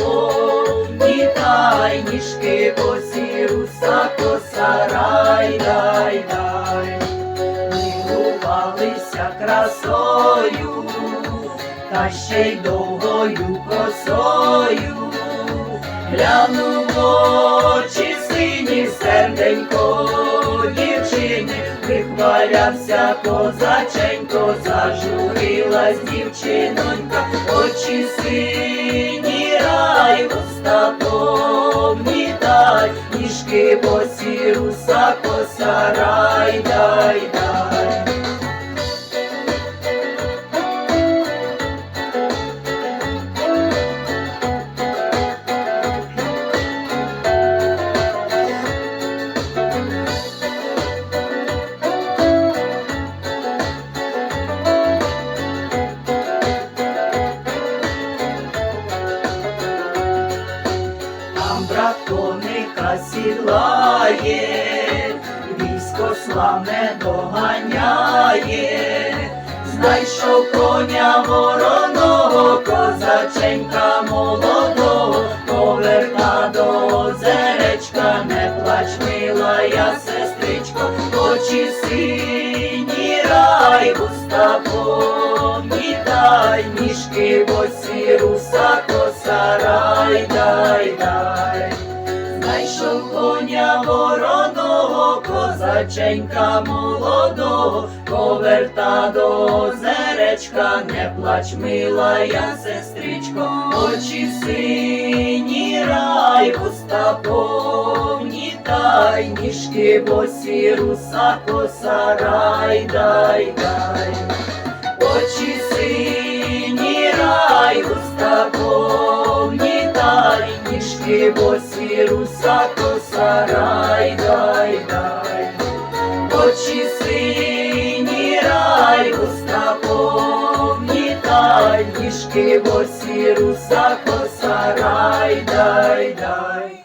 синій рай, уста повні тай, ніжки босі, руса коса, дай, дай. Милувалися красою, та ще й довгою косою. Глянув очі сині серденько дівчини, вихвалявся козаченько, зажурилась дівчинонька, очі сині дай, ніжки босі, руса коса, рай, дай, дай. Коника сідлає, військо славне доганяє, знайшов коня вороного, козаченька молодого, поверта до озеречка, не плач, мила я сестричко, очі сині рай, уста повні дай, ніжки босі, руса коса, рай, дай, дай. Знайшов коня вороного, козаченька молодого, поверта до озеречка, не плач, мила я сестричко, очі сині рай, уста повні дай, ніжки босі, руса коса, рай, дай, дай. Очі ніжки босі, руса коса, дай, дай. Очі сині рай, уста повні дай, ніжки босі, руса коса, дай, дай.